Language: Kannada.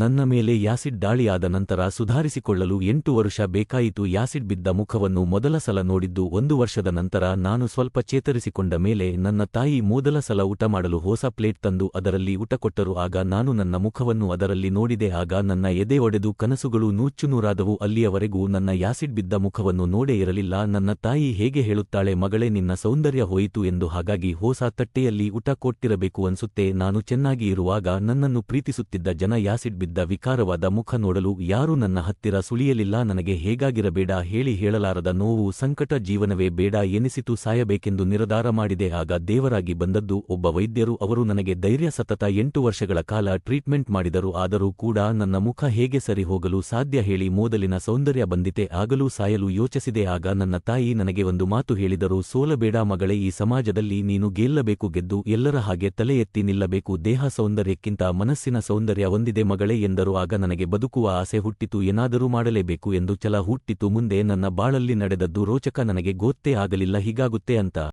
ನನ್ನ ಮೇಲೆ ಯಾಸಿಡ್ ದಾಳಿಯಾದ ನಂತರ ಸುಧಾರಿಸಿಕೊಳ್ಳಲು ಎಂಟು ವರ್ಷ ಬೇಕಾಯಿತು. ಯಾಸಿಡ್ ಬಿದ್ದ ಮುಖವನ್ನು ಮೊದಲ ಸಲ ನೋಡಿದ್ದು ಒಂದು ವರ್ಷದ ನಂತರ ನಾನು ಸ್ವಲ್ಪ ಚೇತರಿಸಿಕೊಂಡ ಮೇಲೆ ನನ್ನ ತಾಯಿ ಮೊದಲ ಸಲ ಊಟ ಮಾಡಲು ಹೊಸ ಪ್ಲೇಟ್ ತಂದು ಅದರಲ್ಲಿ ಊಟ ಕೊಟ್ಟರು. ಆಗ ನಾನು ನನ್ನ ಮುಖವನ್ನು ಅದರಲ್ಲಿ ನೋಡಿದೆ. ಆಗ ನನ್ನ ಎದೆ ಒಡೆದು ಕನಸುಗಳು ನೂಚುನೂರಾದವು ಅಲ್ಲಿಯವರೆಗೂ ನನ್ನ ಯಾಸಿಡ್ ಬಿದ್ದ ಮುಖವನ್ನು ನೋಡೇ ಇರಲಿಲ್ಲ. ನನ್ನ ತಾಯಿ ಹೇಗೆ ಹೇಳುತ್ತಾಳೆ, ಮಗಳೇ, ನಿನ್ನ ಸೌಂದರ್ಯ ಹೋಯಿತು ಎಂದು ಹಾಗಾಗಿ ಹೊಸ ತಟ್ಟೆಯಲ್ಲಿ ಊಟ ಕೊಟ್ಟಿರಬೇಕು ಅನ್ಸುತ್ತೆ. ನಾನು ಚೆನ್ನಾಗಿ ಇರುವಾಗ ನನ್ನನ್ನು ಪ್ರೀತಿಸುತ್ತಿದ್ದ ಜನ ಯಾಸಿಡ್ ಬಿದ್ದ ವಿಕಾರವಾದ ಮುಖ ನೋಡಲು ಯಾರೂ ನನ್ನ ಹತ್ತಿರ ಸುಳಿಯಲಿಲ್ಲ. ನನಗೆ ಹೇಗಾಗಿರಬೇಡ, ಹೇಳಿ ಹೇಳಲಾರದ ನೋವು ಸಂಕಟ ಜೀವನವೇ ಬೇಡ ಎನಿಸಿತು ಸಾಯಬೇಕೆಂದು ನಿರ್ಧಾರ ಮಾಡಿದೆ. ಆಗ ದೇವರಾಗಿ ಬಂದದ್ದು ಒಬ್ಬ ವೈದ್ಯರು, ಅವರು ನನಗೆ ಧೈರ್ಯ, ಸತತ ಎಂಟು ವರ್ಷಗಳ ಕಾಲ ಟ್ರೀಟ್ಮೆಂಟ್ ಮಾಡಿದರು. ಆದರೂ ಕೂಡ ನನ್ನ ಮುಖ ಹೇಗೆ ಸರಿ ಹೋಗಲು ಸಾಧ್ಯ ಹೇಳಿ ಮೋದಲಿನ ಸೌಂದರ್ಯ ಬಂದಿತೆ, ಆಗಲೂ ಸಾಯಲು ಯೋಚಿಸಿದೆ. ಆಗ ನನ್ನ ತಾಯಿ ನನಗೆ ಒಂದು ಮಾತು ಹೇಳಿದರು, ಸೋಲಬೇಡ ಮಗಳೇ, ಈ ಸಮಾಜದಲ್ಲಿ ನೀನು ಗೆಲ್ಲಬೇಕು ಗೆದ್ದು ಎಲ್ಲರ ಹಾಗೆ ತಲೆ ಎತ್ತಿ ನಿಲ್ಲಬೇಕು. ದೇಹ ಸೌಂದರ್ಯಕ್ಕಿಂತ ಮನಸ್ಸಿನ ಸೌಂದರ್ಯ ಹೊಂದಿದೆ ಮಗಳೇ ಎಂದರು, ಆಗ ನನಗೆ ಬದುಕುವ ಆಸೆ ಹುಟ್ಟಿತು, ಏನಾದರೂ ಮಾಡಲೇಬೇಕು ಎಂದು ಛಲ ಹುಟ್ಟಿತು, ಮುಂದೆ ನನ್ನ ಬಾಳಲ್ಲಿ ನಡೆದದ್ದು ರೋಚಕ ನನಗೆ ಗೊತ್ತೇ ಆಗಲಿಲ್ಲ, ಹೀಗಾಗುತ್ತೆ ಅಂತ.